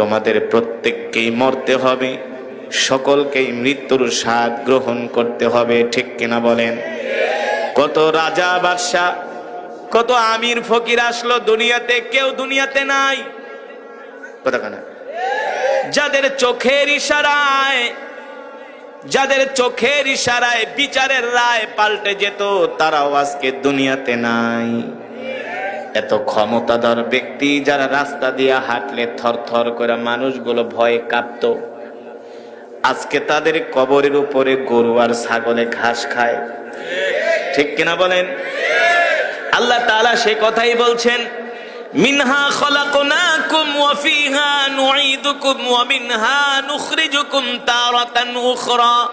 তোমাদের প্রত্যেককেই মরতে হবে, সকলকেই মৃত্যুর স্বাদ গ্রহণ করতে হবে, ঠিক কিনা বলেন? কত রাজা বাদশাহ, কত আমির ফকির আসলো দুনিয়াতে, কেউ দুনিয়াতে নাই। যাদের চোখের ইশারায়, যাদের চোখের ইশারায় বিচারের রায় পাল্টে যেত, তারাও আজকে দুনিয়াতে নাই। এত ক্ষমতাধর ব্যক্তি যারা রাস্তা দিয়ে হাঁটলে থর থর করে মানুষগুলো ভয়ে কাঁপত। আজকে তাদের কবরের উপরে গরু আর ছাগলে ঘাস খায়। ঠিক কিনা বলেন? আল্লাহ তাআলা সে কথাই বলছেন, মিনহা খলাকনাকুম ওয়া ফিহা নুঈদুকুম ওয়া মিনহা নুখরিজুকুম তারাতান উখরা।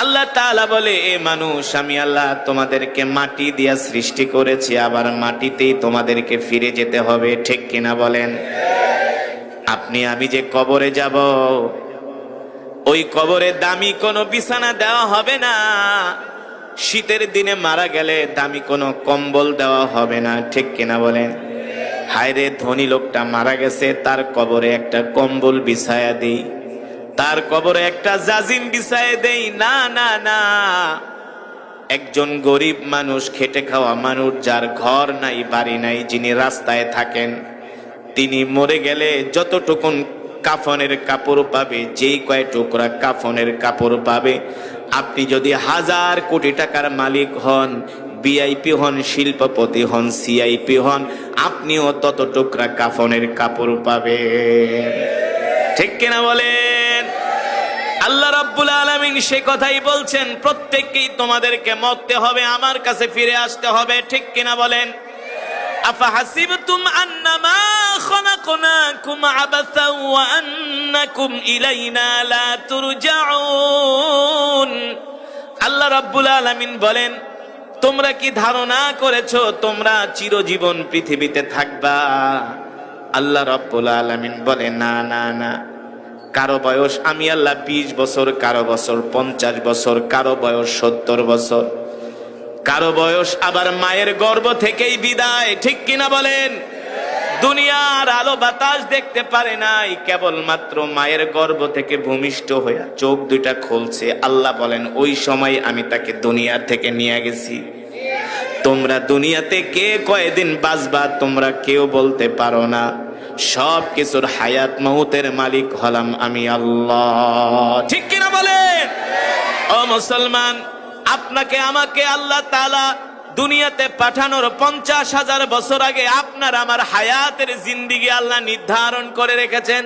আল্লাহ তাআলা বলে, এ মানুষ, আমি আল্লাহ তোমাদেরকে মাটি দিয়া সৃষ্টি করেছি, আবার মাটিতেই তোমাদেরকে ফিরে যেতে হবে, ঠিক কিনা বলেন? আপনি, আমি যে কবরে যাব, ওই কবরে দামি কোনো বিছানা দেওয়া হবে না। শীতের দিনে মারা গেলে দামি কোনো কম্বল দেওয়া হবে না, ঠিক কিনা বলেন? হায়রে, ধনী লোকটা মারা গেছে, তার কবরে একটা কম্বল বিছায়া দিই। তার কবরে একটা জাজিম বিছায় দেই, না না না। একজন গরিব মানুষ খেটে খাওয়া মানুষ, যার ঘর নাই, বাড়ি নাই, যিনি রাস্তায় থাকেন, তিনি মরে গেলে যতটুকুন কাফনের কাপড় পাবে, যেই কয় টুকরা কাফনের কাপড় পাবে, আপনি যদি হাজার কোটি টাকার মালিক হন বিআইপি হন, শিল্পপতি হন সিআইপি হন, আপনিও তত টুকরা কাফনের কাপড় পাবেন। ঠিক কিনা বলেন? আল্লাহ রাব্বুল আলামিন সে কথাই বলছেন, প্রত্যেককেই তোমাদেরকে মরতে হবে, আমার কাছে ফিরে আসতে হবে। ঠিক কিনা বলেন? আফাহাসিবতুম আন্নামা খলাকনাকুম আবাসা ওয়া আন্নাকুম ইলাইনা লা তুরজাউন। আল্লাহ রাব্বুল আলামিন বলেন, তোমরা কি ধারণা করেছ, তোমরা চিরজীবন পৃথিবীতে থাকবা? আল্লাহ রাব্বুল আলামিন বলে, না না না। কারও বয়স, আমি আল্লাহ বিশ বছর, কারও বছর পঞ্চাশ বছর, কারও বয়স সত্তর বছর। কারও বয়স আবার মায়ের গর্ভ থেকেই বিদায়, ঠিক কিনা বলেন? দুনিয়ার আলো বাতাস দেখতে পারে নাই, কেবলমাত্র মায়ের গর্ভ থেকে ভূমিষ্ঠ হয়ে চোখ দুইটা খুলছে। আল্লাহ বলেন, ওই সময় আমি তাকে দুনিয়া থেকে নিয়ে গেছি। তোমরা দুনিয়াতে কে কয়দিন বাঁচবা, তোমরা কেউ বলতে পারো না। সব কিছুর হায়াত মহুতের মালিক হলাম আমি আল্লাহ। ঠিক কিনা বলেন? ও মুসলমান, আপনাকে, আমাকে আল্লাহ তালা দুনিয়াতে পাঠানোর পঞ্চাশ হাজার বছর আগে আপনার আমার হায়াতের জিন্দিগি আল্লাহ নির্ধারণ করে রেখেছেন।